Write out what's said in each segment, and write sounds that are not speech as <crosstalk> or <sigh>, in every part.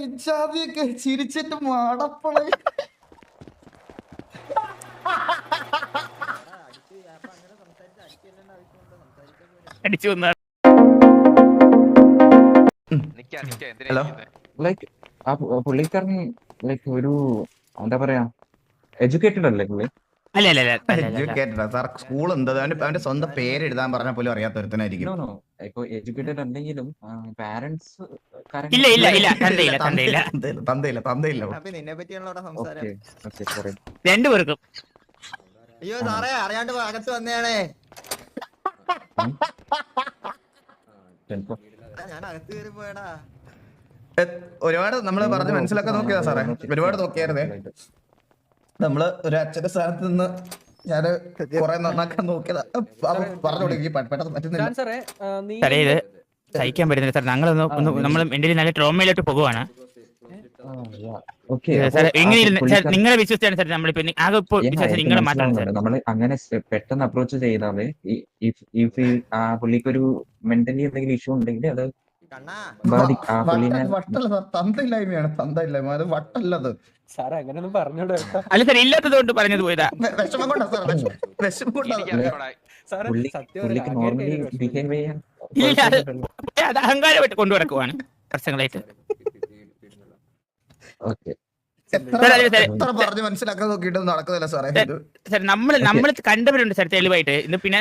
ഇജാതിയൊക്കെ ചിരിച്ചിട്ട് മാടപ്പള അടിച്ചു hello? Like ആ പുള്ളിക്കാരൻ ലൈക്ക് ഒരു എന്താ പറയാ എഡ്യൂക്കേറ്റഡ് അല്ലേ പുള്ളി? അല്ല അല്ല അല്ല അല്ല, അല്ല, അല്ല സാർ സ്കൂൾ എന്താ അവന്റെ അവന്റെ സ്വന്തം പേര് എഴുതാൻ പറഞ്ഞ പോലും അറിയാത്ത ഒരുത്തനായിരിക്കും നോ നോ ഇപ്പൊ എഡ്യൂക്കേറ്റഡ് അല്ലെങ്കിലും പാരന്റ്സ് ഇല്ല ഇല്ല ഇല്ല തന്തയില്ല തന്തയില്ല തന്തയില്ല തന്തയില്ല തന്തയില്ല അപ്പൊ നിന്നെ പറ്റിയാണല്ലോ സംസാരം ഓക്കെ ഓക്കെ സോറി രണ്ടുപേർക്കും അയ്യോ സാറേ അറിയാണ്ട് അകത്ത് വന്നേണേ ഞാൻ അകത്ത് കയറി പോയടാ ഒരുപാട് നമ്മൾ പറഞ്ഞ് മനസ്സിലാക്കാൻ നോക്കിയതാ സാറേ ഒരുപാട് നോക്കിയായിരുന്നേ നമ്മൾ ഒരു അച്ഛന്റെ സ്ഥാനത്ത് നിന്ന് ഞാൻ കുറെ നന്നാക്കാൻ നോക്കിയതാ. പറഞ്ഞു കൊടുക്കി പെട്ടെന്ന് പറ്റുന്നില്ല. ഞാൻ ഇത് സഹിക്കാൻ പറ്റുന്നില്ല. സാർ ഞങ്ങളൊന്ന് ഒന്ന് നമ്മൾ എന്റെ നല്ല ട്രോമയിലോട്ട് പോകുവാണ്. ഓക്കെ എങ്ങനെ സാർ നിങ്ങളെ വിശ്വസിച്ചാണ് സാർ നമ്മളിപ്പോ ആകെ ഇപ്പോൾ വിശ്വസിച്ച് നിങ്ങളെ മാത്രമാണ് സാർ നമ്മൾ അങ്ങനെ പെട്ടെന്ന് അപ്രോച്ച് ചെയ്താൽ ഇഫ് ആ പുള്ളിക്ക് ഒരു മെന്റലി എന്തെങ്കിലും ഇഷ്യൂ ഉണ്ടെങ്കിൽ അത് തന്തയില്ലായ്മയാണ് തന്തയില്ലായ്മ. അത് വട്ടല്ലത്. സാറേ അങ്ങനെയൊന്നും പറഞ്ഞോട് അല്ല സാർ ഇല്ലാത്തത് കൊണ്ട് പറഞ്ഞത് പോയതാ. വിഷമം കൊണ്ടാ സാർ വിഷമം കൊണ്ടാ. സത്യം അത്. അഹങ്കാരമായിട്ട് കൊണ്ടു നടക്കുവാണ് വർഷങ്ങളായിട്ട് ഓക്കെ. പറഞ്ഞ് മനസ്സിലാക്കാൻ നോക്കിയിട്ട് നടക്കുന്നില്ല സാറേ. സാർ നമ്മൾ നമ്മൾ കണ്ടവരുണ്ട് സാർ തെളിവായിട്ട്. ഇത് പിന്നെ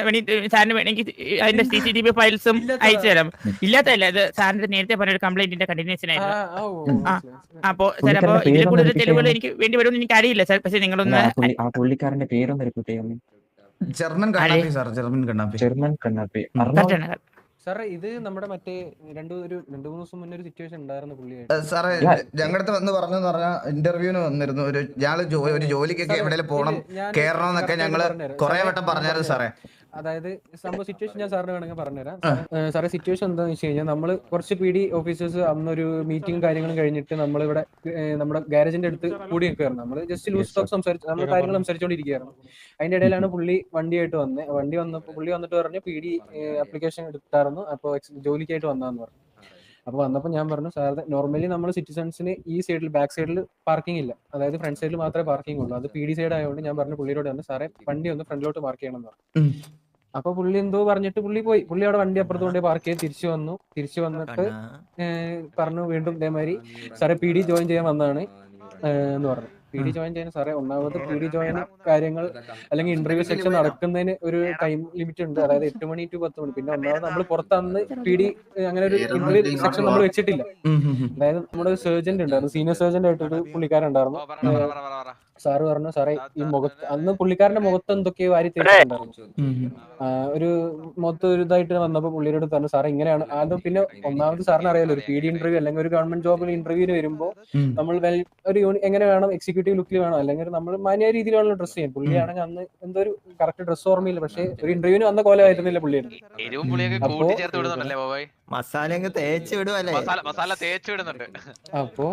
സാറിന് വേണമെങ്കിൽ അതിന്റെ സി സി ടി വി ഫയൽസും. അയച്ചു തരാം. ഇല്ലാത്തല്ല ഇത് സാറിന്റെ നേരത്തെ പറഞ്ഞ ഒരു കംപ്ലൈന്റിന്റെ കണ്ടിന്യൂഷൻ ആ, ആയിരുന്നു. അപ്പോ സാർ അപ്പോ ഇതിൽ കൂടുതൽ തെളിവുകൾ? എനിക്ക് വേണ്ടി വരുമെന്ന് എനിക്ക് അറിയില്ല സാർ. പക്ഷെ നിങ്ങളൊന്ന് ആ പുള്ളിക്കാരന്റെ പേരൊന്ന് ജർമ്മൻ കണ്ണാപ്പി സാർ ജർമ്മൻ കണ്ണാപ്പി. ജർമ്മൻ കണ്ണാപ്പി. സാറേ ഇത് നമ്മുടെ മറ്റേ രണ്ടു ഒരു രണ്ടു മൂന്ന് ദിവസം മുന്നേ ഒരു സിറ്റുവേഷൻ ഉണ്ടായിരുന്നു പുള്ളിയായിട്ട് സാറേ ഞങ്ങളുടെ അടുത്ത് വന്ന് പറഞ്ഞു പറഞ്ഞാൽ ഇന്റർവ്യൂവിന് വന്നിരുന്നു. ഒരു ഞങ്ങൾ ഒരു ജോലിക്കൊക്കെ എവിടെയെങ്കിലും പോകണം ഇത് കേറണം എന്നൊക്കെ correct ആയിട്ട് ഞങ്ങൾ. കൊറേ വട്ടം പറഞ്ഞായിരുന്നു സാറേ. അതായത് സംഭവ സിറ്റുവേഷൻ ഞാൻ സാറിന് വേണമെങ്കിൽ പറഞ്ഞുതരാം. സാറേ സിറ്റുവേഷൻ എന്താണെന്ന് വെച്ച് കഴിഞ്ഞാൽ നമ്മൾ കുറച്ച് പി ഡി ഓഫീസേഴ്സ് അന്നൊരു മീറ്റിംഗ് കാര്യങ്ങളും കഴിഞ്ഞിട്ട് നമ്മൾ ഇവിടെ നമ്മുടെ ഗാരേജിന്റെ അടുത്ത് കൂടി നിൽക്കുകയായിരുന്നു. നമ്മൾ ജസ്റ്റ് ലൂസ് ടോക്ക് സംസാരിച്ച് നമ്മൾ കാര്യങ്ങൾ സംസാരിച്ചുകൊണ്ടിരിക്കുകയായിരുന്നു അതിന്റെ ഇടയിലാണ് പുള്ളി വണ്ടിയായിട്ട് വന്നത് വണ്ടി വന്നപ്പോൾ പുള്ളി വന്നിട്ട് പറഞ്ഞു പി ഡി ആപ്ലിക്കേഷൻ എടുത്തായിരുന്നു. അപ്പോൾ ജോലിക്കായിട്ട് വന്നതെന്ന് പറഞ്ഞു. അപ്പൊ വന്നപ്പോൾ ഞാൻ പറഞ്ഞു സാർ നോർമലി നമ്മൾ സിറ്റിസൺസിന് ഈ സൈഡിൽ ബാക്ക് സൈഡിൽ പാർക്കിംഗ് ഇല്ല. അതായത് ഫ്രണ്ട് സൈഡിൽ മാത്രമേ പാർക്കിംഗ് ഉള്ളൂ. അത് പി ഡി സൈഡ് ആയതുകൊണ്ട് ഞാൻ പറഞ്ഞു പുള്ളിയോട് പറഞ്ഞു സാറേ വണ്ടി ഒന്ന് ഫ്രണ്ടിലോട്ട് പാർക്ക് ചെയ്യണം എന്ന് പറഞ്ഞു. അപ്പൊ പുള്ളി എന്തോ പറഞ്ഞിട്ട് പുള്ളി പോയി. പുള്ളി അവിടെ വണ്ടി അപ്പുറത്ത് കൊണ്ട് പാർക്ക് ചെയ്ത് തിരിച്ചു വന്നു. തിരിച്ചു വന്നിട്ട് പറഞ്ഞു വീണ്ടും ഇതേമാതിരി സാറേ പി ഡി ജോയിൻ ചെയ്യാൻ വന്നതാണ് എന്ന് പറഞ്ഞു. പി ഡി ജോയിൻ ചെയ്യാൻ സാറേ. ഒന്നാമത് പി ഡി ജോയിൻ കാര്യങ്ങൾ അല്ലെങ്കിൽ ഇന്റർവ്യൂ സെക്ഷൻ നടക്കുന്നതിന് ഒരു ടൈം ലിമിറ്റ് ഉണ്ട്. അതായത് എട്ട് മണി ടു പത്ത് മണി. പിന്നെ ഒന്നാമത് നമ്മൾ പുറത്തന്ന് പി ഡി അങ്ങനെ ഒരു ഇന്റർവ്യൂ സെക്ഷൻ നമ്മൾ വെച്ചിട്ടില്ല. അതായത് നമ്മുടെ സർജന്റ് ഉണ്ടായിരുന്നു സീനിയർ സർജന്റ് ആയിട്ടൊരു പുള്ളിക്കാരൻ സാറ് പറഞ്ഞു സാറേ ഈ മുഖത്ത് അന്ന് പുള്ളിക്കാരന്റെ മുഖത്ത് എന്തൊക്കെയോ വാരി തേച്ചിട്ടുണ്ടായിരുന്നു. ഒരു മൊത്തം ഒരു ഇതായിട്ട് വന്നപ്പോൾ പുള്ളിയുടെ പറഞ്ഞു സാറേ ഇങ്ങനെയാണ്. അത് പിന്നെ ഒന്നാമത് സാറിന് അറിയാലോ ഒരു പി ഡി ഇന്റർവ്യൂ അല്ലെങ്കിൽ ഒരു ഗവൺമെന്റ് ജോബിൽ ഇന്റർവ്യൂവിന് വരുമ്പോൾ നമ്മൾ വെൽ ഒരു യൂണി എങ്ങനെ വേണം എക്സിക്യൂട്ടീവ് ലുക്കിൽ വേണം അല്ലെങ്കിൽ നമ്മൾ മാന്യ രീതിയിലാണല്ലോ ഡ്രസ് ചെയ്യും. പുള്ളിയാണെങ്കിൽ അന്ന് എന്തോ ഒരു കറക്റ്റ് ഡ്രസ് ഓർമ്മയില്ല പക്ഷേ ഒരു ഇന്റർവ്യൂവിന് വന്ന കോലമായിരുന്നില്ല പുള്ളിയായിരുന്നു പുളിയൊക്കെ അപ്പോ- മസാല അങ്ങ് തേച്ച് വിടുവല്ലേ? മസാല മസാല തേച്ച് വിടുന്നുണ്ട്. അപ്പോ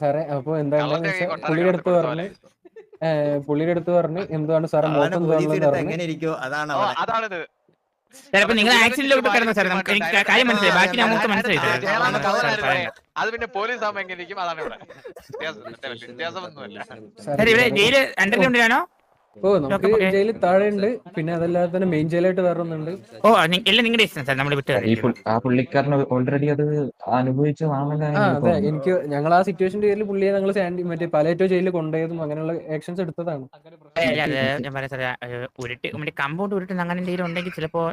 സാറേ അപ്പൊ എന്താണെന്ന് പുള്ളിയെടുത്ത് വെച്ചാൽ പുള്ളിയുടെ അടുത്ത് പറഞ്ഞു പുള്ളിയുടെ അടുത്ത് പറഞ്ഞു എന്താണ് സാറേ പറഞ്ഞു. എങ്ങനെ ഇരിക്കോ അതാണ് അതാണിത്. ചിലപ്പോ നിങ്ങൾ ആക്സിഡന്റിലോട്ട് കിടന്ന സാറേ? നമുക്ക് എനിക്ക് കാര്യം മനസ്സിലായി. ബാക്കി നമുക്ക് മനസ്സിലായി. അത് പിന്നെ പോലീസ് ആവുമ്പോ എങ്ങനെ ഇരിക്കും അതാണ് ഇവിടെ. വ്യത്യാസം വ്യത്യാസമൊന്നുമല്ല സാർ ഇവിടെ ജയിൽ അണ്ടർഗ്രൗണ്ടിലാണോ ഓ നമുക്ക് ജയിലിൽ താഴെ ഉണ്ട് പിന്നെ അതല്ലാതെ തന്നെ മെയിൻ ജയിലായിട്ട് വേറെ ഒന്നുണ്ട് ഓ എല്ലാം നിങ്ങളുടെ ഇഷ്ടം സാർ. നമ്മൾ വിട്ടു ആ പുള്ളിക്കാരന് ഓൾറെഡി അത് അനുഭവിച്ചതാണല്ലോ ആ അതെ. എനിക്ക് ഞങ്ങൾ ആ സിറ്റുവേഷന്റെ പേരിൽ പുള്ളിയെ ഞങ്ങൾ സാൻഡി മറ്റേ പലേറ്റോ ജയിലിൽ കൊണ്ടുപോയതും അങ്ങനെയുള്ള ആക്ഷൻസ് എടുത്തതാണ്. അല്ല, ഞാൻ പറയാം സാർ ഉരുട്ട് മറ്റേ കമ്പൗണ്ട് ഉരുട്ട് അങ്ങനെ എന്തെങ്കിലും ഉണ്ടെങ്കിൽ ചിലപ്പോ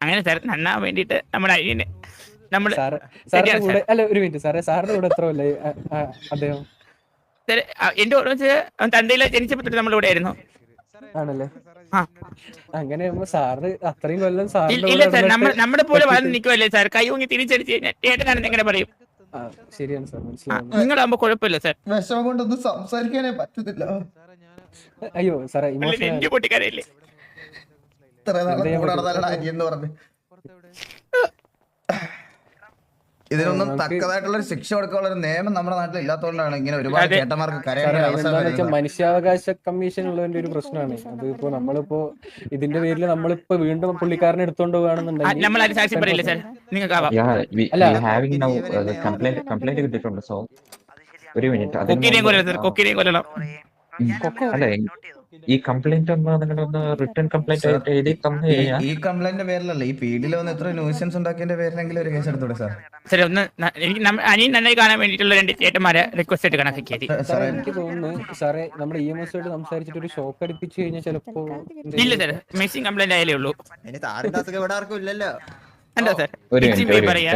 അങ്ങനെ നന്നാൻ വേണ്ടിട്ട് നമ്മുടെ സാറ് സാറിന്റെ കൂടെ അല്ല ഒരു മിനിറ്റ് സാറേ സാറിന്റെ കൂടെ എത്ര അല്ലേ അദ്ദേഹം? എന്റെ ഓർമ്മ തന്തയിൽ ജനിച്ചപ്പോ തൊട്ട് നമ്മളിവിടെ ആയിരുന്നു. ആണല്ലേ. അങ്ങനെ സാറ് അത്രയും കൊല്ലം സാർ ഇല്ല സാർ. നമ്മൾ നമ്മുടെ പോലെ വളർന്ന് പറ്റിയിട്ട്- നിൽക്കുമല്ലേ സാർ? കൈ ഊങ്ങി തിരിച്ചടിച്ച് കഴിഞ്ഞാൽ ഏട്ടനാണെന്ന് എങ്ങനെ പറയും. ശരിയാണ് സാർ. മനസ്സിലായി നിങ്ങളാകുമ്പോ കുഴപ്പമില്ല സാർ. വിഷമം കൊണ്ടൊന്നും സംസാരിക്കാനേ പറ്റത്തില്ല. അയ്യോ സാറേ ഇമോഷണൽ പൊട്ടിക്കാരല്ലേ? ഇത്ര നാളെ കൂടെ പറഞ്ഞു എന്ന് പറഞ്ഞ്. ഇതിനൊന്നും തക്കതായിട്ടുള്ള ഒരു ശിക്ഷ കൊടുക്കാനുള്ള ഒരു നിയമം നമ്മുടെ നാട്ടിൽ ഇല്ലാത്തതുകൊണ്ടാണ് ഇങ്ങനെ ഒരുപാട്. ചേട്ടന്മാർക്ക്. മനുഷ്യാവകാശ കമ്മീഷൻ ഉള്ളതിന്റെ ഒരു പ്രശ്നമാണ്. അതിപ്പോ നമ്മളിപ്പോ ഇതിന്റെ പേരിൽ നമ്മളിപ്പോ വീണ്ടും പുള്ളിക്കാരനെ എടുത്തോണ്ട് now uh, ഒരു മിനിറ്റ് കൊക്കിനെയും കൊല്ലണം സാർ കൊല്ലണം. കൊക്കോ അല്ല ഈ കംപ്ലൈന്റ് ഒന്ന് നിങ്ങളൊന്ന് റിട്ടേൺ കംപ്ലൈന്റ് ആയിട്ട് എഴുതി തന്നു ഈ- കഴിഞ്ഞാൽ ഈ കംപ്ലൈന്റ് പേരിലല്ല? ഈ പീഡിയിൽ വന്ന് എത്ര ന്യൂസൻസ് ഉണ്ടാക്കിയതിന്റെ പേരിലെങ്കിലും ഒരു കേസ് എടുത്തൂടെ സാർ സാർ ഒന്ന് എനിക്ക് അനിയൻ നന്നായി കാണാൻ വേണ്ടിയിട്ടുള്ള രണ്ട് ചേട്ടന്മാരെ റിക്വസ്റ്റ് ആയിട്ട് കണക്കാക്കിയത് സാറേ എനിക്ക് തോന്നുന്നു സാറേ നമ്മുടെ ഇ എം എസ് ആയിട്ട് സംസാരിച്ചിട്ട് ഒരു ഷോക്ക് അടിപ്പിച്ചു കഴിഞ്ഞാൽ ചിലപ്പോ ഇല്ല സാർ മെസ്സിങ് കംപ്ലൈന്റ് ആയാലേ ഉള്ളൂ. ഇല്ലല്ലോ. എന്താ സാർ ഒരു മിനിറ്റ് ഒരു പറയാ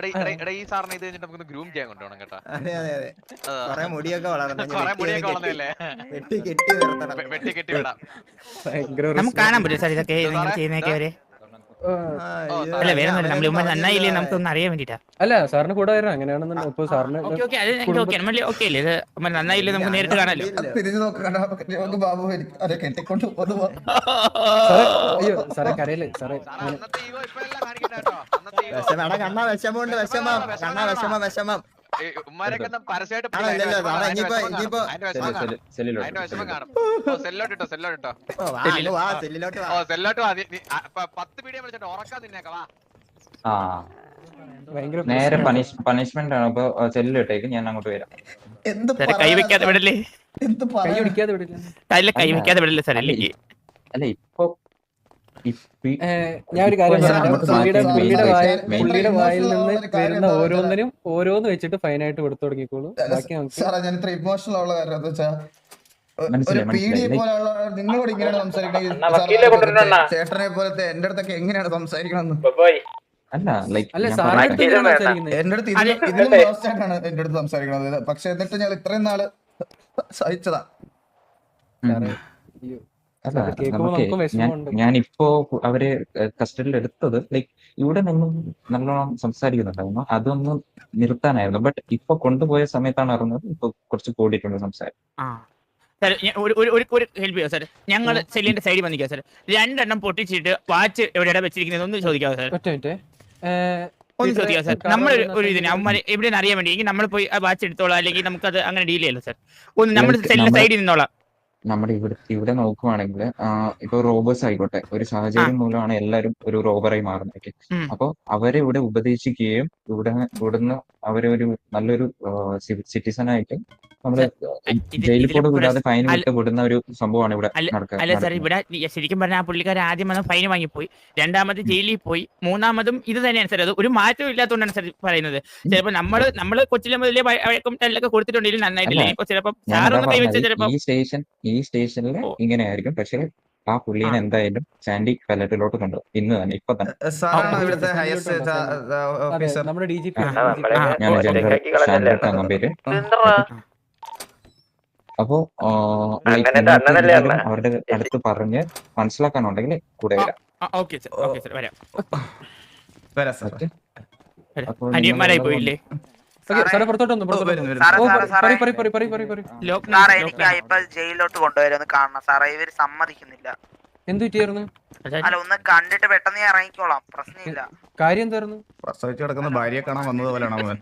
ഈ- എടാ ഈ- എടാ ഈ ഇത് കഴിഞ്ഞിട്ട് നമുക്കൊന്ന് ഗ്രൂം ചെയ്യാൻ കൊണ്ടുപോകണം കേട്ടോ. അതെ അതെ അതെ. കൊറേ മുടിയൊക്കെ വളർന്നു. വെട്ടി കെട്ടി- വളർന്നതല്ലേ? വെട്ടി കെട്ടി നിർത്തണം. വെ- വെട്ടി കെട്ടി വിടാം. നമുക്ക് കാണാൻ പറ്റും സാർ ഇതൊക്കെ? നിങ്ങൾ ചെയ്യുന്നതൊക്കെ അവർ? അല്ല വേറെ നമ്മൾ. നന്നായില്ലേ നമുക്കൊന്ന് അറിയാൻ വേണ്ടിട്ടാ അല്ല സാറിന് കൂടെ വരണം. അങ്ങനെയാണെന്നുണ്ടെങ്കിൽ ഇപ്പൊ സാറിന് ഓക്കെ ഓക്കെ. അത് ഓക്കെ നമ്മൾ ഓക്കെ അല്ലേ? നന്നായില്ലേ നമുക്ക് നേരിട്ട് കാണാലോ തിരിഞ്ഞു നോക്കണ്ട നമുക്ക് ബാബു അവരെ കെട്ടിക്കൊണ്ട് പോകുന്നു. <laughs> സാറേ അയ്യോ സാറേ കരയല്ലേ? സാറേ ഇപ്പൊ കണ്ണാ വിഷമമുണ്ട് വിഷമം കണ്ണാ വിഷമം വിഷമം. ഉമ്മാരൊക്കെ പരസ്യമായിട്ട് സെല്ലോട്ട് ഇട്ടോ സെല്ലോട്ട് ഇട്ടോ. ഓ, സെല്ലോട്ട് പത്ത് വിളിച്ചിട്ട് ഉറക്കാൻ നിന്നേക്കാം ആ. നേരെ പണിഷ് പണിഷ്മെന്റ് ആണ്. അപ്പൊ സെല്ലിലോട്ടേക്ക് ഞാൻ അങ്ങോട്ട് വരാം. കൈ വെക്കാതെ വിടല്ലേ? എന്ത് കൈ വെക്കാതെ വിടല്ലേ. അല്ല, ഇപ്പൊ ഇപ്പ ഞാൻ ഒരു കാര്യം പുള്ളിയുടെ വായിൽ നിന്ന് വരുന്ന ഓരോന്നിനും ഓരോന്ന് വെച്ചിട്ട് ഫൈനായിട്ട് കൊടുത്തു തുടങ്ങിക്കോളൂ. ബാക്കി നമുക്ക് ഞാൻ ഇത്ര ഇമോഷണൽ ഉള്ള കാര്യം എന്താ നിങ്ങളോട് ഇങ്ങനെയാണ് സംസാരിക്കണമെങ്കിൽ ചേട്ടനെ പോലത്തെ എന്റെ അടുത്തൊക്കെ എങ്ങനെയാണ് സംസാരിക്കണമെന്ന് അല്ല ലൈക്ക് എന്റെ അടുത്ത് ഇതിലും എന്റെ അടുത്ത് സംസാരിക്കണത്. പക്ഷെ എന്നിട്ട് ഞാൻ ഇത്രയും നാൾ സഹിച്ചതാ. അയ്യോ. അല്ല അത് നമുക്ക് ഞാൻ ഇപ്പോ ഞാനിപ്പോ അവരെ കസ്റ്റഡിയിൽ എടുത്തത് ലൈക് ഇവിടെ നിന്നും നല്ലോണം സംസാരിക്കുന്നുണ്ടായിരുന്നു. അതൊന്നും നിർത്താനായിരുന്നു. ബട്ട് ഇപ്പൊ കൊണ്ടുപോയ സമയത്താണ് അറിഞ്ഞത്. ഇപ്പൊ കുറച്ച് കൂടിയിട്ടുണ്ട് സംസാരം. ആ. സാർ ഒരു ഒരു ഒരു ഹെൽപ്പ് ചെയ്യാം സാർ. ഞങ്ങൾ സെല്ലിന്റെ സൈഡിൽ വന്നിക്കാം സാർ. രണ്ടെണ്ണം പൊട്ടിച്ചിട്ട് വാച്ച് എവിടെയാണ് വെച്ചിരിക്കുന്നത് ഒന്ന് ചോദിക്കാവോ സാർ? ഒന്ന് ചോദിക്കാം സാർ? നമ്മൾ ഒരു ഇതിന് അവന്മാർ എവിടെയെന്ന് അറിയാൻ വേണ്ടി നമ്മൾ പോയി ആ വാച്ച് എടുത്തോളാം അല്ലെങ്കിൽ നമുക്ക് അത് അങ്ങനെ ഡീൽ ചെയ്യല്ലോ സാർ. ഒന്ന് നമ്മൾ സെല്ലിന്റെ സൈഡിൽ നിന്നോളാം. നമ്മുടെ ഇവിടെ ഇവിടെ നോക്കുവാണെങ്കിൽ ഇപ്പൊ റോബേഴ്സ് ആയിക്കോട്ടെ ഒരു സാഹചര്യം മൂലമാണ് എല്ലാവരും ഒരു റോബറായി മാറുന്നത് അപ്പോ അപ്പൊ അവരെ ഇവിടെ ഉപദേശിക്കുകയും ഇവിടെ ഇവിടുന്ന് അവരെ ഒരു നല്ലൊരു സിറ്റിസൺ ആയിട്ട് നമ്മൾ ഇത് ജയിലിൽ കൂടെ വിടാതെ ഫൈൻ വിടുന്ന ഒരു സംഭവമാണ് ഇവിടെ അല്ല സാർ ഇവിടെ ശരിക്കും പറഞ്ഞാൽ ആ പുള്ളിക്കാരൻ ആദ്യം വന്ന ഫൈൻ വാങ്ങിപ്പോയി രണ്ടാമത് ജയിലിൽ പോയി മൂന്നാമതും ഇത് തന്നെയാണ് സാർ അത് ഒരു മാറ്റവും ഇല്ലാത്തതുകൊണ്ടാണ് സാർ പറയുന്നത്. ചിലപ്പോൾ നമ്മൾ നമ്മൾ കൊച്ചിലെ മുതലേ വഴ- വഴക്കും തല്ലൊക്കെ കൊടുത്തിട്ടുണ്ടെങ്കിൽ നന്നായിട്ടില്ല. ചിലപ്പോൾ സാറൊന്ന് കൈവച്ചാൽ ചിലപ്പോൾ ഈ സ്റ്റേഷൻ ഈ സ്റ്റേഷനിൽ ഇങ്ങനെ ഇങ്ങനെയായിരിക്കും. പക്ഷെ ആ പുള്ളീനെ എന്തായാലും സാൻഡി പല്ലറ്റിലോട്ട് കൊണ്ടുപോകും ഇന്ന് തന്നെ ഇപ്പൊ തന്നെ. ഞാൻ പേര്? അപ്പോ അവരുടെ അടുത്ത് പറഞ്ഞ് മനസ്സിലാക്കാനുണ്ടെങ്കിൽ കൂടെ വരാം. അപ്പോ ഓക്കെ സാർ ഓക്കെ സാർ വരാം. വരാം സാർ ഓക്കെ വരാം. അപ്പോൾ നിങ്ങൾ അനിയന്മാരായി പോയില്ലേ? സാറേ എനിക്ക് ഇപ്പൊ ജയിലിലോട്ട് കൊണ്ടുവരുമെന്ന് കാണണം. സാറേ ഇവർ സമ്മതിക്കുന്നില്ല. എന്ത് പറ്റിയായിരുന്നു? അല്ല ഒന്ന് കണ്ടിട്ട് പെട്ടെന്ന് ഞാൻ ഇറങ്ങിക്കോളാം. പ്രശ്നമില്ല. കാര്യം എന്തായിരുന്നു പ്രസവിച്ച് കിടക്കുന്ന ഭാര്യയെ കാണാൻ അവൻ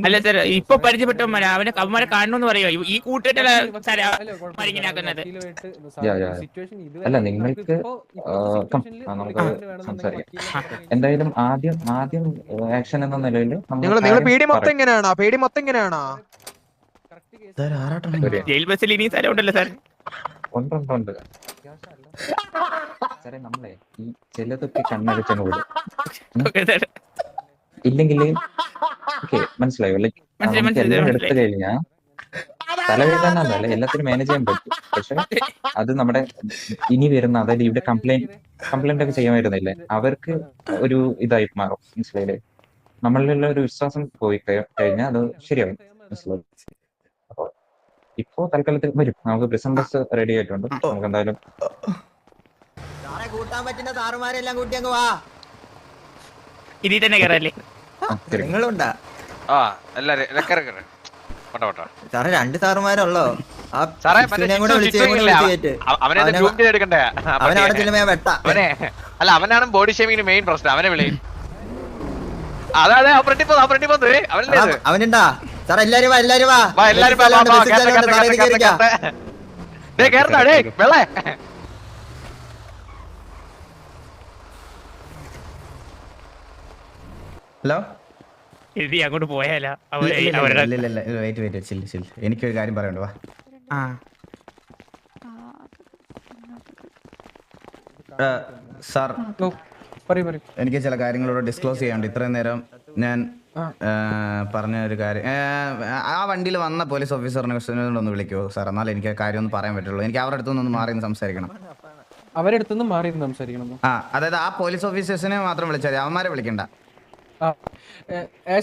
അല്ല സാർ ഇപ്പൊ പരിചയപ്പെട്ടവന്മാരെ അവനെ അവന്മാരെ കാണണമെന്ന് പറയുമോ ഈ കൂട്ടിട്ടല്ല സാർ അല്ല. മരിങ്ങനാക്കുന്നത്. നിങ്ങൾക്ക്, നമുക്ക് സംസാരിക്കാം. എന്തായാലും ആദ്യം ആദ്യം ആക്ഷൻ എന്ന നിലയിൽ നിങ്ങൾ നിങ്ങൾ പേടി മൊത്തം എങ്ങനെയാണോ പേടി മൊത്തം ഇങ്ങനെയാണോ correct case സാർ ആരാട്ടാണ് ഒരു- ജയിൽ ബസ്സിൽ ഇനി സ്ഥലം ഉണ്ടല്ലോ സാർ. ഉണ്ട് ഉണ്ട് ഉണ്ട്. സാറേ നമ്മളെ ഈ ചിലതൊക്കെ കണ്ണടച്ചങ്ങ് വിടും ഇല്ലെങ്കിൽ ഓക്കെ മനസ്സിലായോ? എല്ലാം എടുത്തു തലവേദനല്ല എല്ലാത്തിനും മാനേജ് ചെയ്യാൻ പറ്റും. പക്ഷെ അത് നമ്മുടെ ഇനി വരുന്ന അതായത് ഇവിടെ കംപ്ലൈന്റ് കംപ്ലൈന്റ് ഒക്കെ ചെയ്യാൻ വരുന്നില്ലേ അവർക്ക് ഒരു ഇതായി മാറും. മനസ്സിലായില്ലേ? നമ്മളിലുള്ള ഒരു വിശ്വാസം പോയി കഴിഞ്ഞാൽ അത് ശരിയാവും. മനസ്സിലായി? അപ്പൊ ഇപ്പോ തൽക്കാലത്തിൽ വരും. നമുക്ക് പ്രിസം ബസ് റെഡി ആയിട്ടുണ്ട്. നമുക്ക് എന്തായാലും കൂട്ടാൻ പറ്റുന്ന സാറുമാരെല്ലാം കൂട്ടി അങ്ങ് വാ. ഇതിൽ തന്നെ കയറല്ലേ ആ. നിങ്ങളുണ്ടാ? എല്ലാരും സാറേ രണ്ട് സാറുമാരുള്ളോ? അല്ല അവനാണ് ബോഡി ഷേമിങ്ങിന് മെയിൻ പ്രശ്നം. അവനെ വിളി. അതെ അതെ ആ ഫ്രണ്ടി ആ ഫ്രണ്ടി പോന്ന്. അവനല്ലേ ഇത്? അവനുണ്ടാ? സാർ എല്ലാരും വാ എല്ലാരും വാ. വാ എല്ലാരും സാറേ ഹലോ? എഴുതി അങ്ങോട്ട് പോയാലോ. ഇല്ല, അവർ ഇല്ല, ഇല്ല, ഇല്ല, ഇല്ല, ഇല്ല, ഇല്ല, വെയിറ്റ് വെയിറ്റ് ചില്ല എനിക്ക് എനിക്കൊരു കാര്യം പറയണ്ട വാ. ആ. ആ, സാർ ഓ പറയൂ പറയൂ. എനിക്ക് ചില കാര്യങ്ങളോട് ഡിസ്ക്ലോസ് ചെയ്യാനുണ്ട്. ഇത്രയും നേരം ഞാൻ പറഞ്ഞ ഒരു കാര്യം. ആ വണ്ടിയിൽ വന്ന പോലീസ് ഓഫീസറിനെ ഒന്ന് വിളിക്കുമോ സാർ എന്നാലും എനിക്ക് കാര്യം ഒന്ന് പറയാൻ പറ്റുള്ളൂ. എനിക്ക് അവരുടെ അടുത്ത് നിന്ന് മാറി സംസാരിക്കണം. സംസാരിക്കണം അവരെടുത്തുനിന്ന് മാറി സംസാരിക്കണം ആ അതായത് ആ പോലീസ് ഓഫീസേഴ്സിനെ മാത്രം വിളിച്ചാൽ മതി. അവന്മാരെ വിളിക്കണ്ട.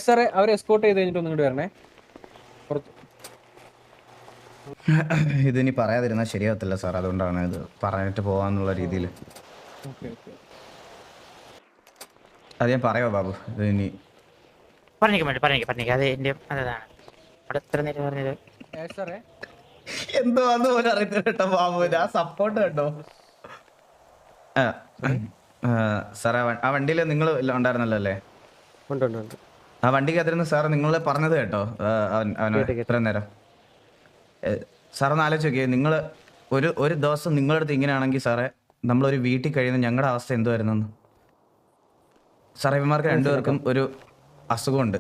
സാറേ അവരെ എസ്കോട്ട് ചെയ്ത് കഴിഞ്ഞിട്ട് ഒന്നും വരണേ. ഇതിനി പറയാതിരുന്നാൽ ശരിയാവത്തില്ല സാർ അതുകൊണ്ടാണ് ഇത് പറഞ്ഞിട്ട് പോവാന്നുള്ള രീതിയിൽ അത് ഞാൻ പറയാ ബാബു? ഇത് ഇനി പറഞ്ഞേക്കാൻ വേണ്ടി പറഞ്ഞേക്ക് പറഞ്ഞേക്ക്. അത് എന്റെ അതാണ്. അവിടെ എത്ര നേരം പറഞ്ഞത്? ഏ സാറേ. എന്തുവാന്ന് പോലും അറിയത്തില്ല കേട്ടോ ബാബുവിന് ആ സപ്പോർട്ട് കേട്ടോ സാറേ ആ വണ്ടിയിൽ നിങ്ങൾ ഉണ്ടായിരുന്നല്ലോ അല്ലേ? ആ വണ്ടിക്ക് അതിരുന്ന് സാർ നിങ്ങൾ പറഞ്ഞത് കേട്ടോ. അവന് ഇത്ര നേരം. സാർ ഒന്ന് ആലോചിച്ച് നോക്കിയേ നിങ്ങൾ ഒരു ഒരു ദിവസം നിങ്ങളുടെ അടുത്ത് ഇങ്ങനെയാണെങ്കിൽ സാറേ നമ്മളൊരു വീട്ടിൽ കഴിയുന്ന ഞങ്ങളുടെ അവസ്ഥ എന്തുവായിരുന്നു സാറേ ഇവന്മാർക്ക് രണ്ടുപേർക്കും ഒരു അസുഖമുണ്ട്.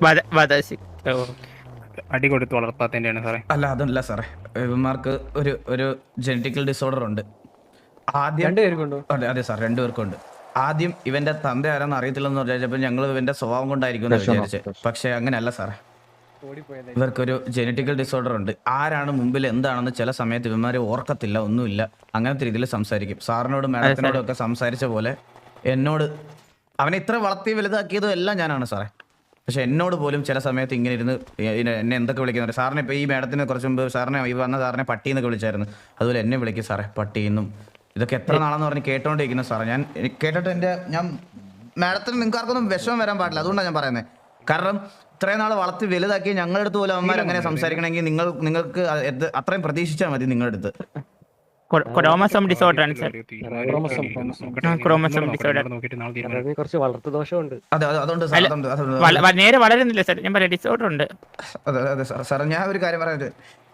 അടി കൊടുത്ത് വളർത്താത്തതിന്റെയാണ് സാറേ. അല്ല അതല്ല സാറേ. ഇവന്മാർക്ക് ഒരു ഒരു ജനറ്റിക്കൽ ഡിസോർഡർ ഉണ്ട്. ആദ്യം അതെ അതെ സാർ രണ്ടുപേർക്കുണ്ട്. ആദ്യം ഇവന്റെ തന്ത ആരാന്ന് അറിയത്തില്ലെന്ന് വിചാരിച്ചപ്പോൾ ഞങ്ങൾ ഇവന്റെ സ്വഭാവം കൊണ്ടായിരിക്കും എന്ന് വിഷമം, വിചാരിച്ചത് പക്ഷെ അങ്ങനെയല്ല സാറേ. ഇവർക്കൊരു ജനറ്റിക്കൽ ഡിസോർഡർ ഉണ്ട്. ആരാണ് മുമ്പിൽ എന്താണെന്ന് ചില സമയത്ത് ഇവന്മാരെ ഓർക്കത്തില്ല ഒന്നുമില്ല. അങ്ങനത്തെ രീതിയിൽ സംസാരിക്കും. സാറിനോടും മാഡത്തിനോടും ഒക്കെ സംസാരിച്ച പോലെ എന്നോട് അവനെ ഇത്ര വളർത്തി വലുതാക്കിയതും എല്ലാം ഞാനാണ് സാറേ. പക്ഷെ എന്നോട് പോലും ചില സമയത്ത് ഇങ്ങനെ ഇരുന്ന് എന്നെ എന്തൊക്കെ വിളിക്കുന്നുണ്ട്? സാറിനെ ഇപ്പോൾ ഈ മേഡത്തിന് കുറച്ച് മുമ്പ് സാറിനെ ഈ വന്ന സാറിനെ പട്ടി എന്നൊക്കെ വിളിച്ചായിരുന്നു. അതുപോലെ എന്നെ വിളിക്കും സാറേ പട്ടി എന്നും. ഇതൊക്കെ എത്ര നാളെന്ന് പറഞ്ഞ് കേട്ടോണ്ടിരിക്കുന്നു സാറേ. ഞാൻ കേട്ടിട്ട് എന്റെ ഞാൻ മാഡത്തിന് നിങ്ങൾക്ക് ആർക്കൊന്നും വിഷമം വരാൻ പാടില്ല. അതുകൊണ്ടാണ് ഞാൻ പറയുന്നത് കാരണം ഇത്രയും നാൾ വളർത്തി വലുതാക്കി ഞങ്ങളുടെ അടുത്ത് പോലും അമ്മമാർ അങ്ങനെ സംസാരിക്കണമെങ്കിൽ നിങ്ങൾ നിങ്ങൾക്ക് അത്രയും പ്രതീക്ഷിച്ചാൽ മതി നിങ്ങളുടെ അടുത്ത് ക്രോമസോം ഡിസോർഡർ ആണ് സർ ക്രോമസോം, ഡിസോർഡർ കുറച്ച് വളർത്തു ദോഷമുണ്ട്. നേരെ വളരുന്നില്ല സാർ ഞാൻ പറയാം ഡിസോർഡർ ഉണ്ട്. അതെ അതെ സാർ ഞാൻ ഒരു കാര്യം പറയാം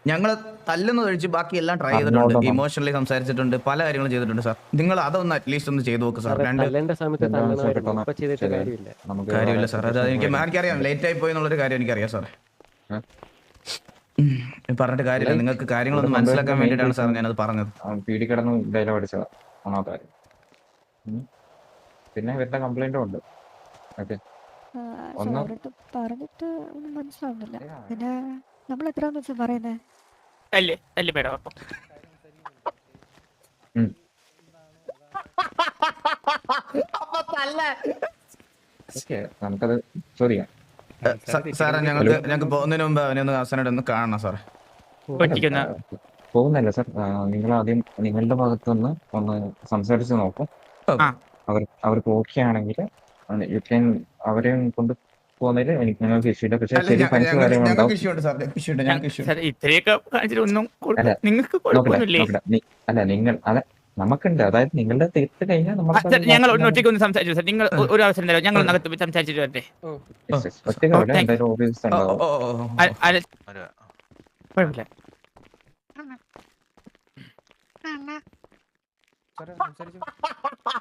ഞങ്ങൾ തല്ലുന്നത് ഒഴിച്ച് ബാക്കി എല്ലാം ട്രൈ ചെയ്തിട്ടുണ്ട് ഇമോഷണലി സംസാരിച്ചിട്ടുണ്ട് പല കാര്യങ്ങളും ചെയ്തിട്ടുണ്ട് സാർ. നിങ്ങൾ അതൊന്ന് അറ്റ്ലീസ്റ്റ് ഒന്ന് ചെയ്തു നോക്ക് സാർ. കാര്യമില്ല. നമുക്ക് കാര്യമില്ല സാർ അത് എനിക്ക് എനിക്കറിയാം ലേറ്റ് ആയി പോയി എന്നുള്ളൊരു കാര്യം എനിക്കറിയാം സാർ? പറഞ്ഞിട്ട് കാര്യമില്ല. നിങ്ങൾക്ക് കാര്യങ്ങളൊന്നും മനസ്സിലാക്കാൻ വേണ്ടിയിട്ടാണ് സാർ ഞാനത് പറഞ്ഞത്. പീടി കിടന്ന് ഡയലോഗ് അടിച്ചതാ. ഒന്നാമത്തെ കാര്യം. പിന്നെ ഇവരുടെ കംപ്ലൈന്റും ഉണ്ട്. ഓക്കെ. പറഞ്ഞിട്ട് ഒന്നും മനസ്സിലാവുന്നില്ല. പിന്നെ നമ്മൾ എത്രയാന്ന് പറയുന്നേ? അല്ലേ? അല്ലേ മേഡം അപ്പം. ഓക്കെ നമുക്കത് ചോദിക്കാം. സാറേ ഞങ്ങൾക്ക് ഞങ്ങൾക്ക് പോകുന്നതിന് മുമ്പ് അവനെ ഒന്ന് അവസാനമായിട്ട് ഒന്ന് കാണണം സാറേ. പറ്റിക്കുന്ന പോകുന്നല്ല സർ. നിങ്ങൾ ആദ്യം നിങ്ങളുടെ ഭാഗത്തുനിന്ന് ഒന്ന് സംസാരിച്ച് നോക്കും. അവർ അവർക്ക് ഓക്കെ ആണെങ്കിൽ യു ക്യാൻ അവരെ കൊണ്ട് പോകുന്നതിൽ എനിക്ക് ഞങ്ങൾക്ക് ഇഷ്യൂ പക്ഷേ ശരി കാര്യങ്ങളുണ്ടാവും. അല്ല നിങ്ങൾ അല്ല നമുക്കുണ്ട്. അതായത് നിങ്ങളുടെ തീർത്ത് കഴിഞ്ഞാൽ നമുക്ക് ഞങ്ങൾ ഒറ്റയ്ക്ക് ഒന്ന് സംസാരിച്ചു സാർ നിങ്ങൾ ഒരു അവസരം തരാം. ഞങ്ങൾ നകത്ത് പോയി സംസാരിച്ചിട്ട് വരട്ടെ. കുഴപ്പമില്ല.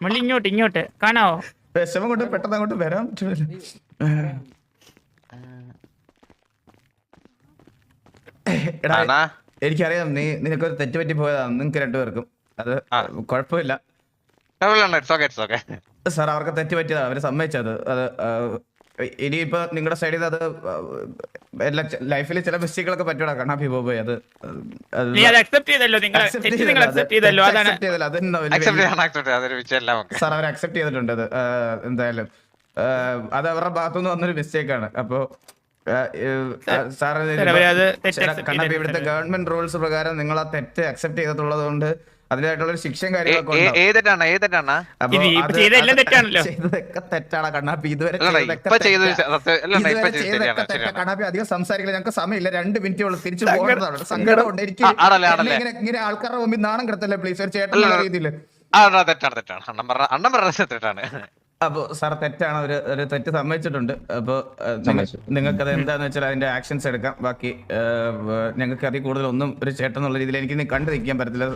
മള്ളി ഇങ്ങോട്ട് ഇങ്ങോട്ട്. കാണാവോ? വിഷമം കൊണ്ട് പെട്ടെന്ന് അങ്ങോട്ട് വരാൻ എനിക്കറിയാം നീ നിനക്കൊരു തെറ്റ് പറ്റി പോയതാണ് നിങ്ങൾക്ക് രണ്ടുപേർക്കും. അത്. കുഴപ്പമില്ല. സാർ അവർക്ക് തെറ്റ് പറ്റിയതാ അവർ സമ്മതിച്ചത് അത്. ഇനിയിപ്പോ നിങ്ങളുടെ സൈഡിൽ അത് എല്ലാ ലൈഫിൽ ചില മിസ്റ്റേക്കുകളൊക്കെ പറ്റൂടാ കാരണം അത് സാർ അവർ അക്സെപ്റ്റ് ചെയ്തിട്ടുണ്ട് അത് എന്തായാലും. അത് അവരുടെ ഭാഗത്തുനിന്ന് വന്നൊരു മിസ്റ്റേക്കാണ് അപ്പോ സാർ കണ്ണപ്പി. ഇവിടുത്തെ ഗവൺമെന്റ് റൂൾസ് പ്രകാരം നിങ്ങൾ ആ തെറ്റ് അക്സെപ്റ്റ് ചെയ്തിട്ടുള്ളത് കൊണ്ട് അതിനായിട്ടുള്ള ഒരു ശിക്ഷയും കാര്യങ്ങളൊക്കെ തെറ്റാണ് കണ്ണാപ്പി ഇതുവരെ കണ്ണാപ്പി അധികം സംസാരിക്കില്ല. ഞങ്ങൾക്ക് സമയമില്ല. രണ്ട് മിനിറ്റ് ഉള്ളു. തിരിച്ചു സങ്കടം- പോകുന്നതാണ് സങ്കടമുണ്ട് എനിക്ക്. ഇങ്ങനെ ഇങ്ങനെ ആൾക്കാരുടെ മുമ്പിൽ നാണം കിടത്തല്ലേ പ്ലീസ് ഒരു ചേട്ടൻ രീതിയിൽ ആ തെറ്റാണ് തെറ്റാണ്. അണ്ണൻ പറഞ്ഞ അണ്ണൻ പറഞ്ഞ തെറ്റാണ്. അപ്പൊ സാർ തെറ്റാണ് ഒരു ഒരു തെറ്റ് സമ്മതിച്ചിട്ടുണ്ട്. അപ്പൊ നിങ്ങൾക്ക് അത് എന്താന്ന് വെച്ചാൽ അതിന്റെ ആക്ഷൻസ് എടുക്കാം. ബാക്കി ഞങ്ങൾക്ക് അതിൽ കൂടുതൽ ഒന്നും ഒരു ചേട്ടൻ എന്നുള്ള രീതിയിൽ എനിക്ക് കണ്ടിരിക്കാൻ കണ്ടു നിൽക്കാൻ പറ്റത്തില്ല.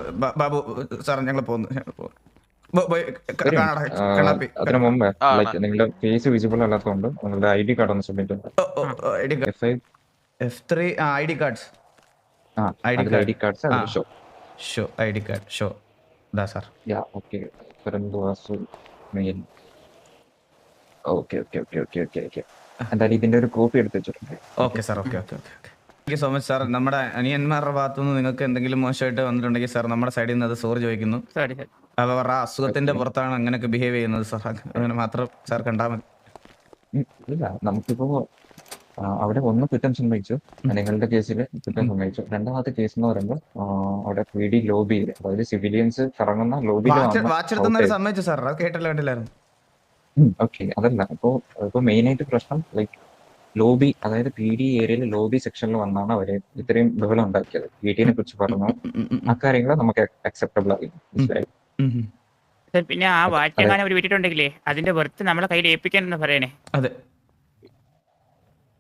ബാബു സാർ ഞങ്ങൾ പോകുന്നു. അതിനു മുമ്പ് ലൈക്ക് നിങ്ങളുടെ ഫേസ് വിസിബിൾ അല്ലാത്തതുകൊണ്ട് നിങ്ങളുടെ ഐ ഡി കാർഡ് ഒന്ന് submit. F three I D cards. I D cards show show I D card show ദാ sir. Yeah okay പെരുന്തുവാസു mail okay okay okay okay okay okay. എന്തായാലും ഇതിന്റെ ഒരു copy എടുത്ത് വെച്ചിട്ടുണ്ട് okay sir okay okay okay. Thank you so much sir. നമ്മുടെ അനിയന്മാരുടെ ഭാഗത്തുനിന്ന് നിങ്ങൾക്ക് എന്തെങ്കിലും മോശമായിട്ട് വന്നിട്ടുണ്ടെങ്കിൽ സാർ നമ്മുടെ സൈഡിൽ നിന്ന് അത് സോറി ചോദിക്കുന്നു. അവരുടെ അസുഖത്തിന്റെ പുറത്താണ് അങ്ങനെയൊക്കെ ബിഹേവ് ചെയ്യുന്നത് സാർ. അങ്ങനെ മാത്രം സാർ കണ്ടാൽ മതി. ഇല്ല നമുക്കിപ്പോ അവിടെ ഒന്ന് കുറ്റം സമ്മതിച്ചു. നിങ്ങളുടെ കേസിൽ കുറ്റം സമ്മതിച്ചു. രണ്ടാമത്തെ കേസ് എന്ന് പറയുമ്പോൾ അവിടെ പി ഡി ലോബിയിൽ അതായത് സിവിലിയൻസ് കറങ്ങുന്ന ലോബിയിൽ സമ്മതിച്ചു സാർ. അത് കേട്ടില്ല വേണ്ടില്ലായിരുന്നു ഓക്കെ അതല്ല. ഇപ്പൊ മെയിൻ ആയിട്ട് പ്രശ്നം ലൈക് ലോബി അതായത് പി ഡി ഏരിയയിൽ ലോബി സെക്ഷനിൽ വന്നാണ് അവർ ഇത്രയും ബഹളം ഉണ്ടാക്കിയത്. പി ഡിനെ കുറിച്ച് പറഞ്ഞു അക്കാര്യങ്ങൾ കാര്യങ്ങൾ നമുക്ക് അക്സെപ്റ്റബിൾ ആയി. പിന്നെ ആ വാറ്റെങ്ങാനും അവർ വിട്ടിട്ടുണ്ടെങ്കിലേ അതിന്റെ വെറുത്ത് നമ്മളെ കയ്യിൽ ഏൽപ്പിക്കാൻ പറയണേ. അതെ.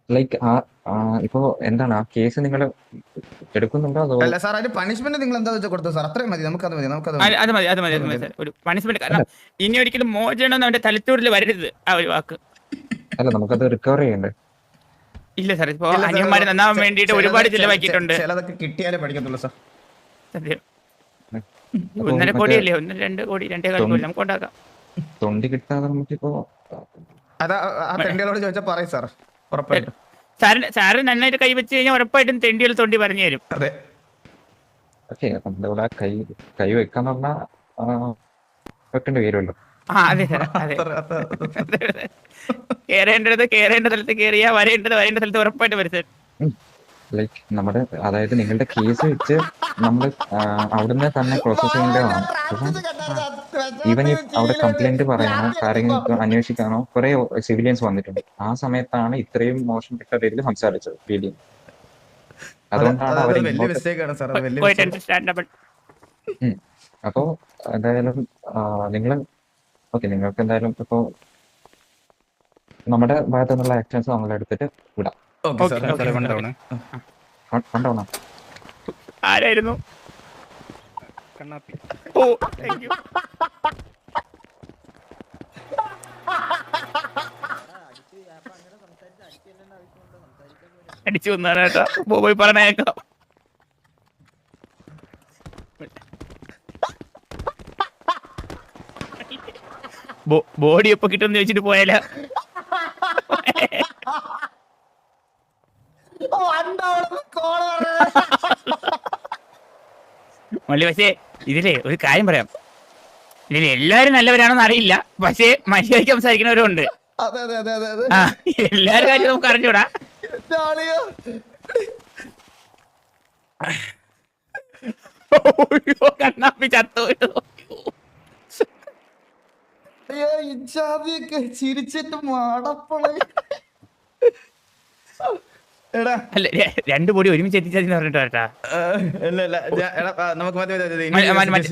ലൈക്ക് ആ ഇപ്പോ എന്താണ്? ആ കേസ് നിങ്ങൾ എടുക്കുന്നുണ്ടോ അതോ അല്ല സാർ അതിന് പണിഷ്മെന്റ് നിങ്ങൾ എന്താ വെച്ചാൽ കൊടുത്തു സാർ അത്രയും മതി നമുക്ക് അത് മതി. നമുക്ക് അത് മതി അത് മതി അത് മതി സർ ഒരു പണിഷ്മെന്റ് കാരണം ഇനി ഒരിക്കലും മോചനം അവന്റെ തലച്ചോറിൽ വരരുത് ആ ഒരു വാക്ക്. അല്ല നമുക്കത് റിക്കവർ ചെയ്യണ്ടേ? ഇല്ല സാർ ഇപ്പോ അനിയന്മാരെ നന്നാവാൻ വേണ്ടിട്ട് വേണ്ടിയിട്ട് ഒരുപാട് ചിലവാക്കിയിട്ടുണ്ട്. ചിലതൊക്കെ കിട്ടിയാലേ പഠിക്കത്തുള്ളൂ സാർ. സത്യം. ഒന്നര കോടിയല്ലേ? ഒന്ന് രണ്ട് കോടി രണ്ടേ കാലം നമുക്ക് ഉണ്ടാക്കാം. തൊണ്ടി കിട്ടാതെ നമുക്കിപ്പോ അതാ ആ തെണ്ടികളോട് ചോദിച്ചാൽ പറയും സാർ ഉറപ്പായിട്ടും. സാറിന് സാറ് നന്നായിട്ട് കൈവച്ച് കഴിഞ്ഞാൽ ഉറപ്പായിട്ടും തെണ്ടികൾ തൊണ്ടി പറഞ്ഞു തരും. അതെ. ഓക്കെ നമ്മുടെ ഇവിടെ കൈ കൈ വെക്കാന്ന് പറഞ്ഞാ ആ, വെക്കേണ്ടി വരുമല്ലോ. ആ അതെ സാർ അതെ <laughs> കേറേണ്ടത് കേറേണ്ട സ്ഥലത്ത് കേറിയാ വരേണ്ടത് വരേണ്ട സ്ഥലത്ത് ഉറപ്പായിട്ട് വരും സാർ. ലൈക്ക് നമ്മുടെ അതായത് നിങ്ങളുടെ കേസ് വെച്ച് നമ്മൾ അവിടുന്ന് തന്നെ പ്രോസസ് ചെയ്യേണ്ടതാണ്. ഈവൻ അവിടെ കംപ്ലൈന്റ് പറയാനോ കാര്യങ്ങൾ അന്വേഷിക്കാനോ കുറെ സിവിലിയൻസ് വന്നിട്ടുണ്ട്. ആ സമയത്താണ് ഇത്രയും മോശപ്പെട്ട രീതിയിൽ സംസാരിച്ചത് പി ഡി. അതുകൊണ്ടാണ് അവർ. അപ്പോ എന്തായാലും നിങ്ങൾ ഓക്കെ നിങ്ങൾക്ക് എന്തായാലും ഇപ്പോ നമ്മുടെ ഭാഗത്തു നിന്നുള്ള ആക്ഷൻസ് നമ്മൾ എടുത്തിട്ട് വിടാം. ആരായിരുന്നു? കണ്ണാപ്പി. ഓ താങ്ക് യു അടിച്ചു വന്നാണ് പോയി പറഞ്ഞേക്കാം ബോഡി എപ്പോ കിട്ടുമെന്ന് ചോദിച്ചിട്ട് പോയാല. മള്ളി പക്ഷേ ഇതിലേ ഒരു കാര്യം പറയാം. ഇതിൽ എല്ലാരും നല്ലവരാണെന്ന് അറിയില്ല. പക്ഷേ മര്യാദയ്ക്ക് സംസാരിക്കുന്നവരും ഉണ്ട് എല്ലാരും കാര്യം നമുക്ക് അറിഞ്ഞൂടാ. കണ്ണാപ്പി ചത്തു അയ്യോ ചിരിച്ചിട്ട് മാടപ്പള അല്ല രണ്ട് പൊടി ഒരുമിച്ച് എത്തിച്ചെന്ന് പറഞ്ഞിട്ട് വരട്ടാ. ഇല്ല നമുക്ക് മതി മതി, മതി